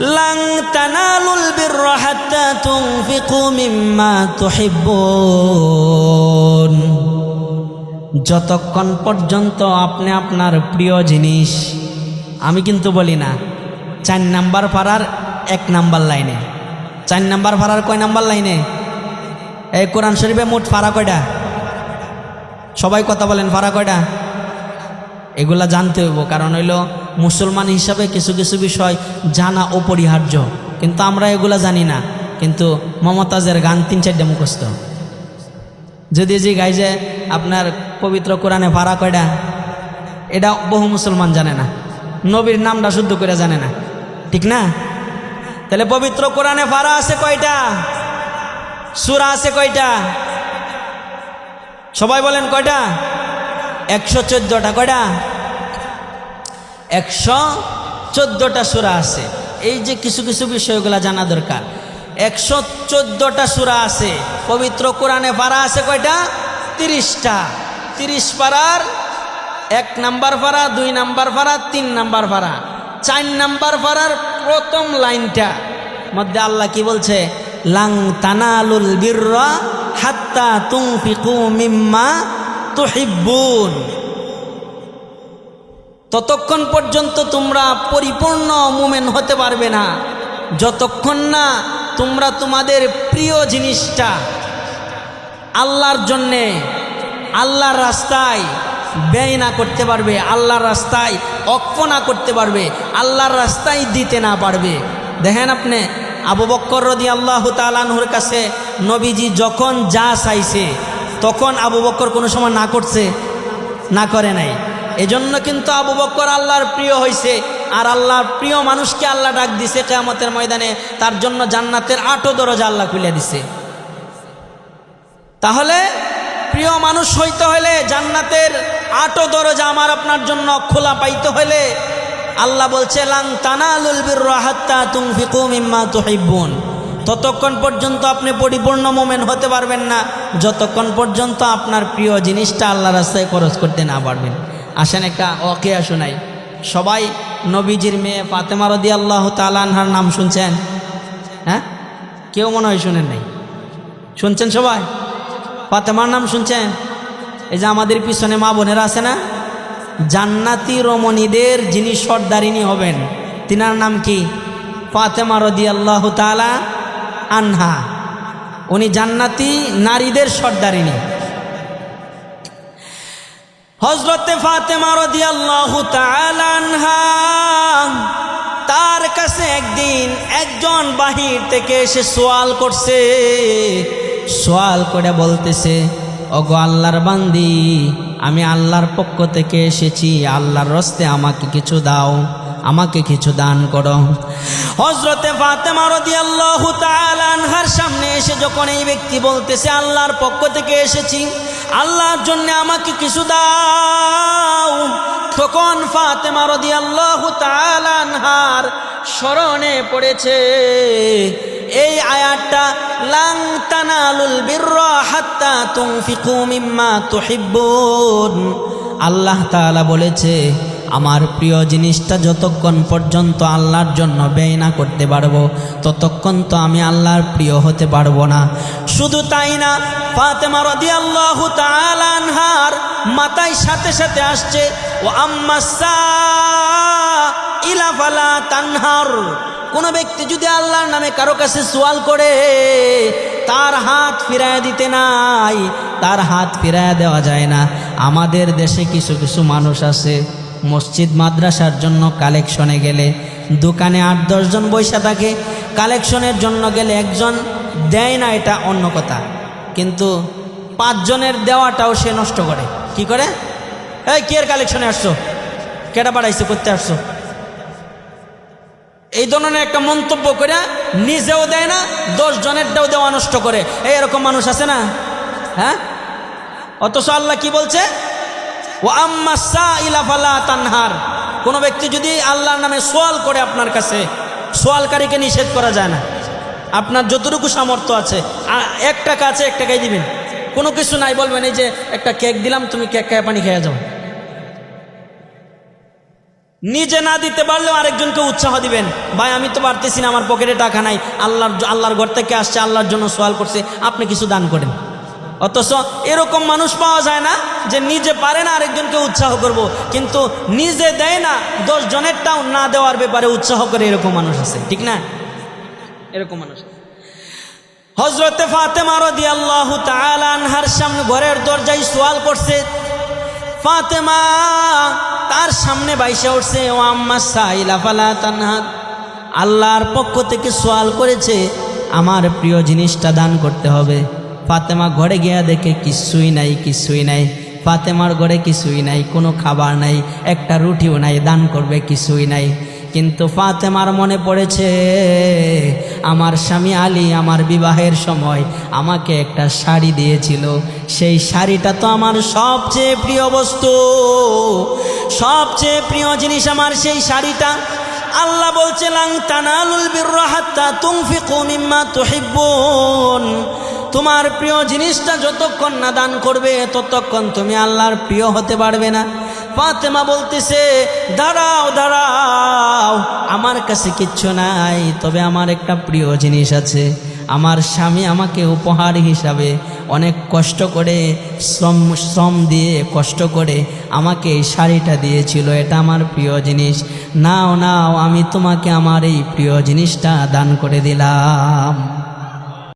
Lung তানালুল বিররা হাত্তা তুনফিকু মিম্মা তুহিব্বুন। যতক্ষণ পর্যন্ত আপনি আপনার প্রিয় জিনিস, আমি কিন্তু বলি না, চার নাম্বার পাড়ার এক নাম্বার লাইনে। চার নাম্বার পাড়ার কয় নাম্বার লাইনে? এই কোরআন শরীফে মোট ফাড়া কয়টা? সবাই কথা বলেন, ফাড়া কয়টা? এগুলা জানতে হইব, কারণ হইল মুসলমান হিসাবে কিছু কিছু বিষয় জানা অপরিহার্য। কিন্তু আমরা এগুলা জানি না। কিন্তু মমতাজের গান তিন চারটে মুখস্থ। যদি যে গাই যে আপনার পবিত্র কোরআনে ভাড়া কয়টা? এটা বহু মুসলমান জানে না। নবীর নামটা শুদ্ধ করে জানে না। ঠিক না? তাহলে পবিত্র কোরআনে ভাড়া আছে কয়টা? সুরা আছে কয়টা? সবাই বলেন কয়টা? একশো চোদ্দটা কয়টা? একশো চোদ্দটা সুরা আছে। এই যে কিছু কিছু বিষয়গুলো জানা দরকার। একশো চোদ্দটা সুরা আছে। পবিত্র কোরআনে পারা আছে কয়টা? তিরিশটা। তিরিশ পাড়ার এক নাম্বার পাড়া দুই নাম্বার পাড়া তিন নাম্বার পাড়া চার নাম্বার পাড়ার প্রথম লাইনটা মধ্যে আল্লাহ কি বলছে? লাং তানালুল বিররা হাত্তা তুনফিকু মিম্মা তুহিব্বুন। ততক্ষণ পর্যন্ত তোমরা পরিপূর্ণ মুমেন হতে পারবে না। যতক্ষণ না তোমরা তোমাদের প্রিয় জিনিসটা আল্লাহর জন্যে, আল্লাহর রাস্তায় ব্যয় না করতে পারবে, আল্লাহর রাস্তায় অক্ষ না করতে পারবে, আল্লাহর রাস্তায় দিতে না পারবে। দেখেন আপনি, আবু বক্কর রদি আল্লাহ তালানহুর কাছে নবীজি যখন যা চাইছে, তখন আবু বক্কর কোনো সময় না করছে, না করে নাই। এজন্য কিন্তু আবু বক্কর আল্লাহর প্রিয় হয়েছে আর আল্লাহর প্রিয় মানুষকে আল্লাহ ডাক দিছে কেয়ামতের ময়দানে, তার জন্য জান্নাতের আটো দরজা আল্লাহ খুলে দিছে। তাহলে প্রিয় মানুষ হইতে হলে জান্নাতের আটো দরজা আমার আপনার জন্য খোলা পাইতে হলে আল্লাহ বলছে, লাং তানালুল বিররা হাত্তা তুনফিকু মিম্মা তুহিব্বুন। ততক্ষণ পর্যন্ত আপনি পরিপূর্ণ মোমেন হতে পারবেন না, যতক্ষণ পর্যন্ত আপনার প্রিয় জিনিসটা আল্লাহ রাস্তায় খরচ করতে না পারবেন। আসেন একটা অকেয়া শোনাই। সবাই নবীজির মেয়ে ফাতেমা রদি আল্লাহ তালানহার নাম শুনছেন? হ্যাঁ? কেউ মনে হয় শুনেন নাই। শুনছেন সবাই? ফাতেমার নাম শুনছেন? এই যে আমাদের পিছনে মা বোনেরা আছে না? জান্নাতি রমণীদের যিনি সর্দারিনী হবেন, তিনার নাম কি? ফাতেমা রদি আল্লাহ তালা আনহা। উনি জান্নাতি নারীদের সর্দারিনী। তার কাছে একদিন একজন বাহির থেকে এসে সোয়াল করছে। সোয়াল করে বলতেছে, ওগো আল্লাহর বান্দি, আমি আল্লাহর পক্ষ থেকে এসেছি, আল্লাহর রস্তে আমাকে কিছু দাও, আমাকে কিছু দান করো। হজরতে ফাতেমা রাদিয়াল্লাহু তাআলা সামনে এসে যখন এই ব্যক্তি বলতেছে, আল্লাহর পক্ষ থেকে এসেছি, আল্লাহর জন্য আমাকে কিছু দাও। তখন ফাতেমা রাদিয়াল্লাহু তাআলা স্মরণে পড়েছে, এই আয়াতটা লাং তানালুল বিররা হাত্তা তুনফিকু মিম্মা তুহিব্বুন। আল্লাহ তাআলা বলেছে আমার প্রিয় জিনিসটা যতক্ষণ পর্যন্ত আল্লাহর জন্য ব্যয় না করতে পারব, ততক্ষণ তো আমি আল্লাহর প্রিয় হতে পারব না। শুধু তাই না, ফাতেমা রাদিয়াল্লাহু তাআলা আনহার মাথায় সাথে সাথে আসছে, ও আম্মাসা ইলা ফালা তানহার। কোনো ব্যক্তি যদি আল্লাহর নামে কারও কাছে সোয়াল করে, তার হাত ফিরায় দিতে নাই, তার হাত ফিরায় দেওয়া যায় না। আমাদের দেশে কিছু কিছু মানুষ আছে মসজিদ মাদ্রাসার জন্য কালেকশনে গেলে, দোকানে আট দশজন বৈশা থাকে, কালেকশনের জন্য গেলে একজন দেয় না, এটা অন্য কথা। কিন্তু পাঁচজনের দেওয়াটাও সে নষ্ট করে। কি করে? এই, কে কালেকশনে আসছো? কেটা বাড়াইছে, করতে আসছো? এই ধরনের একটা মন্তব্য করে নিজেও দেয় না, দশ জনেরটাও দেওয়া নষ্ট করে। এই এরকম মানুষ আছে না? হ্যাঁ? অথচ আল্লাহ কি বলছে? ও আম্মা সা ইলাফালা তানহার। কোনো ব্যক্তি যদি আল্লাহর নামে সোয়াল করে আপনার কাছে, সোয়ালকারীকে নিষেধ করা যায় না। আপনার যতটুকু সামর্থ্য আছে এক টাকা আছে, এক টাকাই দিবেন। কোনো কিছু নাই বলবেন, এই যে একটা কেক দিলাম, তুমি কেক খায়, পানি খেয়ে যাও। নিজে না দিতে পারলেও আরেকজনকে উৎসাহ দিবেন। ভাই, আমি তো পারতেছি না, আমার পকেটে টাকা নাই। আল্লাহর আল্লাহর ঘর থেকে আসছে, আল্লাহর জন্য সোয়াল করছে, আপনি কিছু দান করেন। অথচ এরকম মানুষ পাওয়া যায় না যে নিজে পারে না আরেকজনকে উৎসাহ করব। কিন্তু নিজে দেয় না, দশ জনেরটাও না দেওয়ার ব্যাপারে উৎসাহ করে এরকম মানুষ আছে, ঠিক না? এরকম মানুষ হজরতে ফাতেমা রদি আল্লাহ আনহার সামনে ঘরের দরজায় সোয়াল করছে ফাতেমা তার সামনে বাইসা উঠছে, ও আম্মা সাইলা ফালা তানহার আল্লাহর পক্ষ থেকে সোয়াল করেছে, আমার প্রিয় জিনিসটা দান করতে হবে। ফাতেমা ঘরে গিয়া দেখে কিছুই নাই কিছুই নাই। ফাতেমার ঘরে কিছুই নাই, কোনো খাবার নাই, একটা রুটিও নাই, দান করবে কিছুই নাই। কিন্তু ফাতেমার মনে পড়েছে, আমার স্বামী আলী আমার বিবাহের সময় আমাকে একটা শাড়ি দিয়েছিল। সেই শাড়িটা তো আমার সবচেয়ে প্রিয় বস্তু। সবচেয়ে প্রিয় জিনিস আমার সেই শাড়িটা। আল্লাহ বলছে, লাং তানালুল বিররা হাত্তা তুনফিকু মিম্মা তোমার প্রিয় জিনিসটা যতক্ষণ না দান করবে, ততক্ষণ তুমি আল্লাহর প্রিয় হতে পারবে না। ফাতেমা বলতেছে, দাঁড়াও দাঁড়াও, আমার কাছে কিচ্ছু নাই, তবে আমার একটা প্রিয় জিনিস আছে। আমার স্বামী আমাকে উপহার হিসাবে অনেক কষ্ট করে শ্রম শ্রম দিয়ে কষ্ট করে আমাকে এই শাড়িটা দিয়েছিল, এটা আমার প্রিয় জিনিস। নাও নাও, আমি তোমাকে আমার এই প্রিয় জিনিসটা দান করে দিলাম।